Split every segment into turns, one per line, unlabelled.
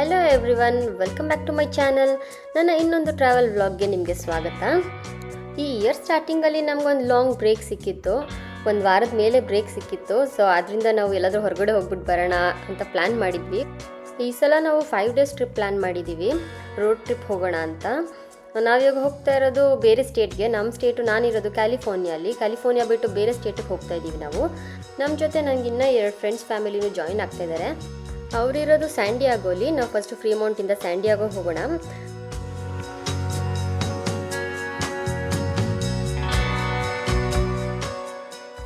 Everyone welcome back to my channel ನನ್ನ ಇನ್ನೊಂದು travel ವ್ಲಾಗ್ಗೆ ನಿಮಗೆ ಸ್ವಾಗತ. ಈ ಇಯರ್ ಸ್ಟಾರ್ಟಿಂಗಲ್ಲಿ ನಮಗೊಂದು ಲಾಂಗ್ ಬ್ರೇಕ್ ಸಿಕ್ಕಿತ್ತು. ಒಂದು ವಾರದ ಮೇಲೆ ಬ್ರೇಕ್ ಸಿಕ್ಕಿತ್ತು. ಸೊ ಅದರಿಂದ ನಾವು ಎಲ್ಲಾದರೂ ಹೊರಗಡೆ ಹೋಗ್ಬಿಟ್ಟು ಬರೋಣ ಅಂತ ಪ್ಲ್ಯಾನ್ ಮಾಡಿದ್ವಿ. ಈ ಸಲ ನಾವು ಫೈವ್ ಡೇಸ್ ಟ್ರಿಪ್ ಪ್ಲ್ಯಾನ್ ಮಾಡಿದ್ದೀವಿ ರೋಡ್ ಟ್ರಿಪ್ ಹೋಗೋಣ ಅಂತ. ನಾವಿವಾಗ ಹೋಗ್ತಾ ಇರೋದು ಬೇರೆ ಸ್ಟೇಟ್ಗೆ ನಮ್ಮ ಸ್ಟೇಟು ನಾನಿರೋದು ಕ್ಯಾಲಿಫೋರ್ನಿಯಲ್ಲಿ ಕ್ಯಾಲಿಫೋರ್ನಿಯಾ ಬಿಟ್ಟು ಬೇರೆ ಸ್ಟೇಟಿಗೆ ಹೋಗ್ತಾ ಇದ್ದೀವಿ ನಾವು. ನಮ್ಮ ಜೊತೆ ನನಗೆ ಇನ್ನೂ ಎರಡು ಫ್ರೆಂಡ್ಸ್ ಫ್ಯಾಮಿಲಿನೂ ಜಾಯಿನ್ ಆಗ್ತಾ ಇದ್ದಾರೆ ಅವರಿರೋದು ಸ್ಯಾಂಡಿಯಾಗೋಲಿ ನಾವು ಫಸ್ಟ್ ಫ್ರೀಮೌಂಟಿಂದ ಸ್ಯಾಂಡಿಯಾಗೋ ಹೋಗೋಣ.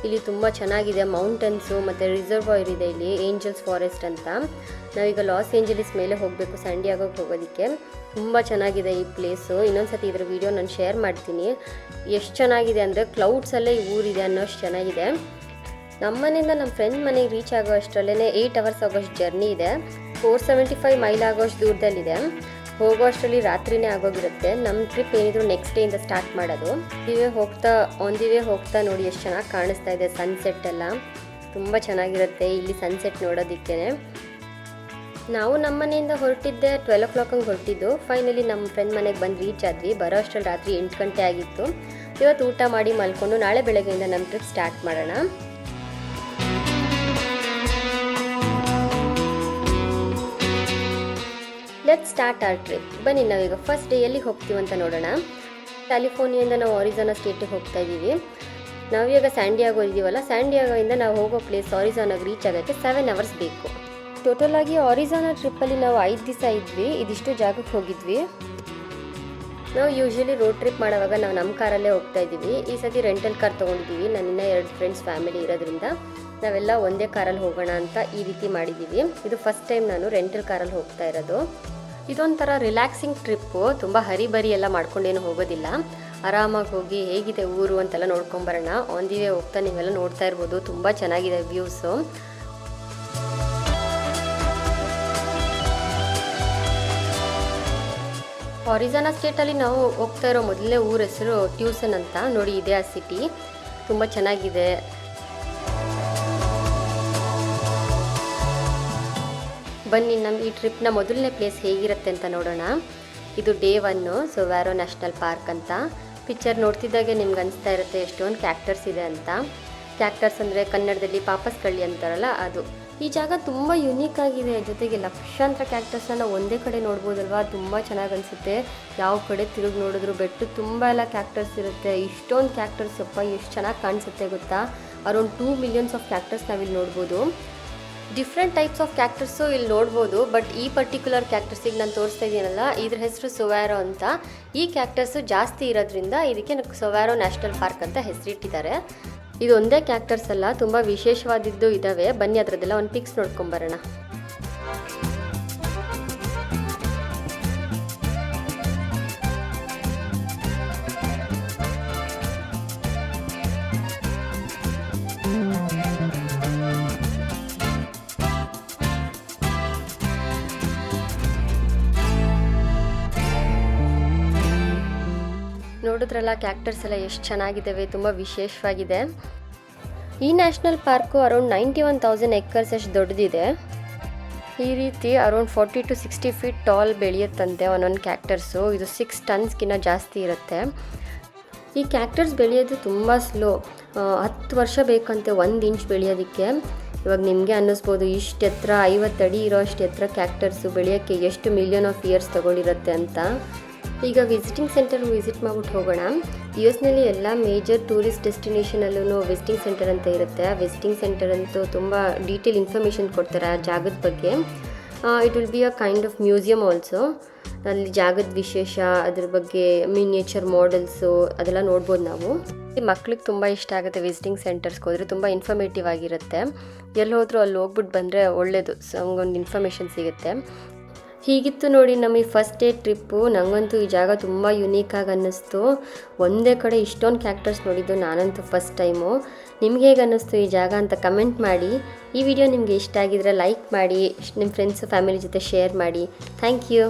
ಇಲ್ಲಿ ತುಂಬ ಚೆನ್ನಾಗಿದೆ ಮೌಂಟನ್ಸು ಮತ್ತು ರಿಸರ್ವಾಯರ್ ಇದೆ ಇಲ್ಲಿ, ಏಂಜಲ್ಸ್ ಫಾರೆಸ್ಟ್ ಅಂತ. ನಾವೀಗ ಲಾಸ್ ಏಂಜಲೀಸ್ ಮೇಲೆ ಹೋಗಬೇಕು ಸ್ಯಾಂಡಿಯಾಗೋಗೆ ಹೋಗೋದಕ್ಕೆ. ತುಂಬ ಚೆನ್ನಾಗಿದೆ ಈ ಪ್ಲೇಸು. ಇನ್ನೊಂದು ಸತಿ ಇದ್ರ ವಿಡಿಯೋ ನಾನು ಶೇರ್ ಮಾಡ್ತೀನಿ. ಎಷ್ಟು ಚೆನ್ನಾಗಿದೆ ಅಂದರೆ ಕ್ಲೌಡ್ಸಲ್ಲೇ ಈ ಊರಿದೆ ಅನ್ನೋಷ್ಟು ಚೆನ್ನಾಗಿದೆ. ನಮ್ಮ ಮನೆಯಿಂದ ನಮ್ಮ ಫ್ರೆಂಡ್ ಮನೆಗೆ ರೀಚ್ ಆಗೋ ಅಷ್ಟರಲ್ಲೇ ಏಯ್ಟ್ ಅವರ್ಸ್ ಆಗೋಷ್ಟು ಜರ್ನಿ ಇದೆ. ಫೋರ್ ಸೆವೆಂಟಿ ಫೈವ್ ಮೈಲ್ ಆಗೋಷ್ಟು ದೂರದಲ್ಲಿದೆ. ಹೋಗೋ ಅಷ್ಟರಲ್ಲಿ ರಾತ್ರಿನೇ ಆಗೋಗಿರುತ್ತೆ. ನಮ್ಮ ಟ್ರಿಪ್ ಏನಿದ್ರು ನೆಕ್ಸ್ಟ್ ಡೇಯಿಂದ ಸ್ಟಾರ್ಟ್ ಮಾಡೋದು. ಇವೇ ಹೋಗ್ತಾ ಆನ್ ದಿ ವೇ ಹೋಗ್ತಾ ನೋಡಿ ಎಷ್ಟು ಚೆನ್ನಾಗಿ ಕಾಣಿಸ್ತಾ ಇದೆ ಸನ್ಸೆಟ್ ಎಲ್ಲ. ತುಂಬ ಚೆನ್ನಾಗಿರುತ್ತೆ ಇಲ್ಲಿ ಸನ್ಸೆಟ್ ನೋಡೋದಕ್ಕೆ ನಾವು ನಮ್ಮ ಮನೆಯಿಂದ ಹೊರಟಿದ್ದೆ ಟ್ವೆಲ್ ಓ ಕ್ಲಾಕ್ ಹಂಗೆ ಹೊರಟಿದ್ದು. ಫೈನಲಿ ನಮ್ಮ ಫ್ರೆಂಡ್ ಮನೆಗೆ ಬಂದು ರೀಚ್ ಆದ್ವಿ. ಬರೋ ಅಷ್ಟರಲ್ಲಿ ರಾತ್ರಿ ಎಂಟು ಗಂಟೆ ಆಗಿತ್ತು. ಇವತ್ತು ಊಟ ಮಾಡಿ ಮಲ್ಕೊಂಡು ನಾಳೆ ಬೆಳಗ್ಗೆಯಿಂದ ನಮ್ಮ ಟ್ರಿಪ್ ಸ್ಟಾರ್ಟ್ ಮಾಡೋಣ. ಲೆಟ್ ಸ್ಟಾರ್ಟ್ ಆರ್ ಟ್ರಿಪ್ ಬನ್ನಿ, ನಾವೀಗ ಫಸ್ಟ್ ಡೇ ಎಲ್ಲಿ ಹೋಗ್ತೀವಿ ಅಂತ ನೋಡೋಣ. ಕ್ಯಾಲಿಫೋರ್ನಿಯಿಂದ ನಾವು ಆರಿಜಾನಾ ಸ್ಟೇಟಿಗೆ ಹೋಗ್ತಾ ಇದ್ದೀವಿ. ನಾವೀಗ ಸ್ಯಾಂಡಿಯಾಗೋ ಇದ್ದೀವಲ್ಲ ಸ್ಯಾಂಡಿಯಾಗೋಯಿಂದ ನಾವು ಹೋಗೋ ಪ್ಲೇಸ್ ಆರಿಜಾನಾಗೆ ರೀಚ್ ಆಗೋಕ್ಕೆ ಸೆವೆನ್ ಅವರ್ಸ್ ಬೇಕು. ಟೋಟಲ್ ಆಗಿ ಆರಿಜಾನಾ ಟ್ರಿಪ್ಪಲ್ಲಿ ನಾವು ಐದು ದಿವಸ ಇದ್ವಿ, ಇದಿಷ್ಟು ಜಾಗಕ್ಕೆ ಹೋಗಿದ್ವಿ. ನಾವು ಯೂಶ್ವಲಿ ರೋಡ್ ಟ್ರಿಪ್ ಮಾಡೋವಾಗ ನಾವು ನಮ್ಮ ಕಾರಲ್ಲೇ ಹೋಗ್ತಾ ಇದ್ದೀವಿ. ಈ ಸತಿ ರೆಂಟಲ್ ಕಾರ್ ತೊಗೊಂಡಿದ್ದೀವಿ. ನನ್ನಿನ್ನ ಎರಡು ಫ್ರೆಂಡ್ಸ್ ಫ್ಯಾಮಿಲಿ ಇರೋದ್ರಿಂದ ನಾವೆಲ್ಲ ಒಂದೇ ಕಾರಲ್ಲಿ ಹೋಗೋಣ ಅಂತ ಈ ರೀತಿ ಮಾಡಿದ್ದೀವಿ. ಇದು ಫಸ್ಟ್ ಟೈಮ್ ನಾನು ರೆಂಟಲ್ ಕಾರಲ್ಲಿ ಹೋಗ್ತಾ ಇರೋದು. ಇದೊಂಥರ ರಿಲ್ಯಾಕ್ಸಿಂಗ್ ಟ್ರಿಪ್ಪು ತುಂಬ ಹರಿಬರಿ ಎಲ್ಲ ಮಾಡ್ಕೊಂಡೇನು ಹೋಗೋದಿಲ್ಲ. ಆರಾಮಾಗಿ ಹೋಗಿ ಹೇಗಿದೆ ಊರು ಅಂತೆಲ್ಲ ನೋಡ್ಕೊಂಬರೋಣ. ಆನ್ ದಿ ವೇ ಹೋಗ್ತಾ ನೀವೆಲ್ಲ ನೋಡ್ತಾ ಇರ್ಬೋದು. ತುಂಬ ಚೆನ್ನಾಗಿದೆ ವ್ಯೂಸು ಆರಿಜಾನಾ ಸ್ಟೇಟಲ್ಲಿ ನಾವು ಹೋಗ್ತಾ ಇರೋ ಮೊದಲನೇ ಊರ ಹೆಸರು ಟ್ಯೂಸನ್ ಅಂತ. ನೋಡಿ, ಇದೆ ಆ ಸಿಟಿ ತುಂಬ ಚೆನ್ನಾಗಿದೆ. ಬನ್ನಿ ನಮ್ಮ ಈ ಟ್ರಿಪ್ನ ಮೊದಲನೇ ಪ್ಲೇಸ್ ಹೇಗಿರುತ್ತೆ ಅಂತ ನೋಡೋಣ. ಇದು day one Saguaro national park ಅಂತ. ಪಿಕ್ಚರ್ ನೋಡ್ತಿದ್ದಾಗೆ ನಿಮ್ಗೆ ಅನಿಸ್ತಾ ಇರುತ್ತೆ ಎಷ್ಟೊಂದು ಕ್ಯಾಕ್ಟರ್ಸ್ ಇದೆ ಅಂತ. ಕ್ಯಾಕ್ಟರ್ಸ್ ಅಂದರೆ ಕನ್ನಡದಲ್ಲಿ ಪಾಪಸ್ ಕಳ್ಳಿ ಅಂತಾರಲ್ಲ, ಅದು. ಈ ಜಾಗ ತುಂಬ ಯುನೀಕ್ ಆಗಿದೆ. ಜೊತೆಗೆ ಲಕ್ಷಾಂತರ ಕ್ಯಾಕ್ಟರ್ಸ್ನ ಒಂದೇ ಕಡೆ ನೋಡ್ಬೋದಲ್ವಾ? ತುಂಬ ಚೆನ್ನಾಗಿ ಅನಿಸುತ್ತೆ. ಯಾವ ಕಡೆ ತಿರುಗಿ ನೋಡಿದ್ರು ಬೆಟ್ಟು ತುಂಬ ಎಲ್ಲ ಕ್ಯಾಕ್ಟರ್ಸ್ ಇರುತ್ತೆ. ಇಷ್ಟೊಂದು ಕ್ಯಾಕ್ಟರ್ಸ್ ಅಪ್ಪ ಎಷ್ಟು ಚೆನ್ನಾಗಿ ಕಾಣಿಸುತ್ತೆ ಗೊತ್ತಾ? Around two millions of cactus ನಾವಿಲ್ಲಿ ನೋಡ್ಬೋದು. ಡಿಫ್ರೆಂಟ್ ಟೈಪ್ಸ್ ಆಫ್ ಕ್ಯಾಕ್ಟರ್ಸು ಇಲ್ಲಿ ನೋಡ್ಬೋದು ಬಟ್ ಈ ಪರ್ಟಿಕ್ಯುಲರ್ ಕ್ಯಾಕ್ಟರ್ಸಿಗೆ ನಾನು ತೋರಿಸ್ತಾ ಇದ್ದೀನಲ್ಲ, ಇದ್ರ ಹೆಸರು ಸೊವ್ಯಾರೋ ಅಂತ. ಈ ಕ್ಯಾಕ್ಟರ್ಸು ಜಾಸ್ತಿ ಇರೋದ್ರಿಂದ ಇದಕ್ಕೆ ಸೊವ್ಯಾರೋ ನ್ಯಾಷನಲ್ ಪಾರ್ಕ್ ಅಂತ ಹೆಸರಿಟ್ಟಿದ್ದಾರೆ ಇದು ಒಂದೇ ಕ್ಯಾಕ್ಟರ್ಸ್ ಅಲ್ಲ, ತುಂಬ ವಿಶೇಷವಾದಿದ್ದು ಇದ್ದಾವೆ ಬನ್ನಿ ಅದರದೆಲ್ಲ ಒಂದು ಪಿಕ್ಸ್ ನೋಡ್ಕೊಂಬರೋಣ ನೋಡಿದ್ರಲ್ಲ ಕ್ಯಾಕ್ಟರ್ಸ್ ಎಲ್ಲ ಎಷ್ಟು ಚೆನ್ನಾಗಿದ್ದಾವೆ, ತುಂಬ ವಿಶೇಷವಾಗಿದೆ. ಈ national park around ninety one thousand acres ಅಷ್ಟು ದೊಡ್ಡದಿದೆ. ಈ ರೀತಿ around forty to sixty feet tall ಬೆಳೆಯುತ್ತಂತೆ ಒಂದೊಂದು ಕ್ಯಾಕ್ಟರ್ಸು ಇದು ಸಿಕ್ಸ್ ಟನ್ಸ್ಗಿನ್ನ ಜಾಸ್ತಿ ಇರುತ್ತೆ. ಈ ಕ್ಯಾಕ್ಟರ್ಸ್ ಬೆಳೆಯೋದು ತುಂಬ ಸ್ಲೋ ಹತ್ತು ವರ್ಷ ಬೇಕಂತೆ ಒಂದು ಇಂಚ್ ಬೆಳೆಯೋದಕ್ಕೆ. ಇವಾಗ ನಿಮಗೆ ಅನ್ನಿಸ್ಬೋದು, ಇಷ್ಟು ಎತ್ತರ ಐವತ್ತು ಅಡಿ ಇರೋ ಅಷ್ಟು ಎತ್ತರ ಕ್ಯಾಕ್ಟರ್ಸು ಬೆಳೆಯೋಕ್ಕೆ ಎಷ್ಟು ಮಿಲಿಯನ್ ಆಫ್ ಇಯರ್ಸ್ ತೊಗೊಂಡಿರುತ್ತೆ ಅಂತ. ಈಗ ವಿಸಿಟಿಂಗ್ ಸೆಂಟರ್ ವಿಸಿಟ್ ಮಾಡ್ಬಿಟ್ಟು ಹೋಗೋಣ. ಯು ಎಸ್ನಲ್ಲಿ ಎಲ್ಲ ಮೇಜರ್ ಟೂರಿಸ್ಟ್ ಡೆಸ್ಟಿನೇಷನಲ್ಲೂ ವಿಸಿಟಿಂಗ್ ಸೆಂಟರ್ ಅಂತ ಇರುತ್ತೆ. ಆ ವಿಸಿಟಿಂಗ್ ಸೆಂಟರ್ ಅಂತೂ ತುಂಬ ಡೀಟೇಲ್ ಇನ್ಫಾರ್ಮೇಷನ್ ಕೊಡ್ತಾರೆ ಆ ಜಾಗದ ಬಗ್ಗೆ. It will be a kind of museum also ಅಲ್ಲಿ ಜಾಗದ ವಿಶೇಷ, ಅದ್ರ ಬಗ್ಗೆ ಮಿನಿಯೇಚರ್ ಮಾಡೆಲ್ಸು ಅದೆಲ್ಲ ನೋಡ್ಬೋದು ನಾವು. ಮಕ್ಳಿಗೆ ತುಂಬ ಇಷ್ಟ ಆಗುತ್ತೆ ವಿಸಿಟಿಂಗ್ ಸೆಂಟರ್ಸ್ಗೆ ಹೋದರೆ. ತುಂಬ ಇನ್ಫಾರ್ಮೇಟಿವ್ ಆಗಿರುತ್ತೆ. ಎಲ್ಲಿ ಹೋದರೂ ಅಲ್ಲಿ ಹೋಗ್ಬಿಟ್ಟು ಬಂದರೆ ಒಳ್ಳೆಯದು ಸೊ ಹಂಗೊಂದು ಇನ್ಫಾರ್ಮೇಷನ್ ಸಿಗುತ್ತೆ. ಹೀಗಿತ್ತು ನೋಡಿ ನಮ್ಮ ಈ ಫಸ್ಟ್ ಡೇ ಟ್ರಿಪ್ಪು ನನಗಂತೂ ಈ ಜಾಗ ತುಂಬ ಯುನೀಕಾಗಿ ಅನ್ನಿಸ್ತು. ಒಂದೇ ಕಡೆ ಇಷ್ಟೊಂದು ಕ್ಯಾಕ್ಟರ್ಸ್ ನೋಡಿದ್ದು ನಾನಂತೂ ಫಸ್ಟ್ ಟೈಮು ನಿಮ್ಗೆ ಹೇಗೆ ಅನ್ನಿಸ್ತು ಈ ಜಾಗ ಅಂತ ಕಮೆಂಟ್ ಮಾಡಿ. ಈ ವಿಡಿಯೋ ನಿಮಗೆ ಇಷ್ಟ ಆಗಿದ್ರೆ ಲೈಕ್ ಮಾಡಿ ನಿಮ್ಮ ಫ್ರೆಂಡ್ಸು ಫ್ಯಾಮಿಲಿ ಜೊತೆ ಶೇರ್ ಮಾಡಿ. Thank you